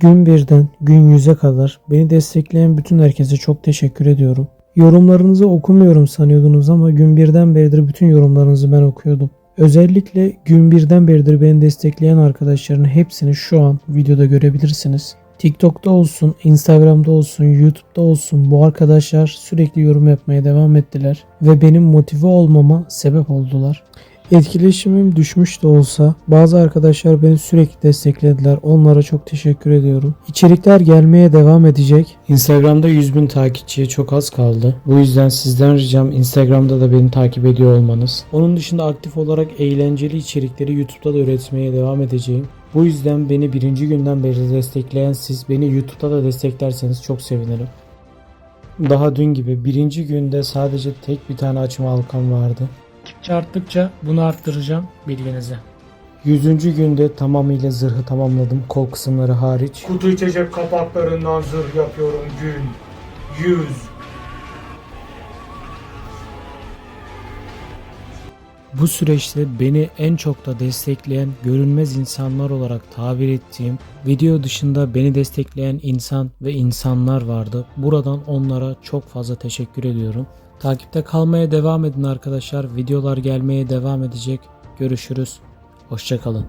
Gün birden gün yüze kadar beni destekleyen bütün herkese çok teşekkür ediyorum. Yorumlarınızı okumuyorum sanıyordunuz ama gün birden beridir bütün yorumlarınızı ben okuyordum. Özellikle gün birden beridir beni destekleyen arkadaşların hepsini şu an videoda görebilirsiniz. TikTok'ta olsun, Instagram'da olsun, YouTube'da olsun bu arkadaşlar sürekli yorum yapmaya devam ettiler ve benim motive olmama sebep oldular. Etkileşimim düşmüş de olsa bazı arkadaşlar beni sürekli desteklediler. Onlara çok teşekkür ediyorum. İçerikler gelmeye devam edecek. Instagram'da 100 bin takipçiye çok az kaldı. Bu yüzden sizden ricam Instagram'da da beni takip ediyor olmanız. Onun dışında aktif olarak eğlenceli içerikleri YouTube'da da üretmeye devam edeceğim. Bu yüzden beni birinci günden beri destekleyen siz beni YouTube'da da desteklerseniz çok sevinirim. Daha dün gibi birinci günde sadece tek bir tane açma halkam vardı. Gittikçe arttıkça bunu arttıracağım bilginize. Yüzüncü günde tamamıyla zırhı tamamladım kol kısımları hariç. Kutu içecek kapaklarından zırh yapıyorum gün. Yüz. Bu süreçte beni en çok da destekleyen görünmez insanlar olarak tabir ettiğim video dışında beni destekleyen insan ve insanlar vardı. Buradan onlara çok fazla teşekkür ediyorum. Takipte kalmaya devam edin arkadaşlar. Videolar gelmeye devam edecek. Görüşürüz. Hoşçakalın.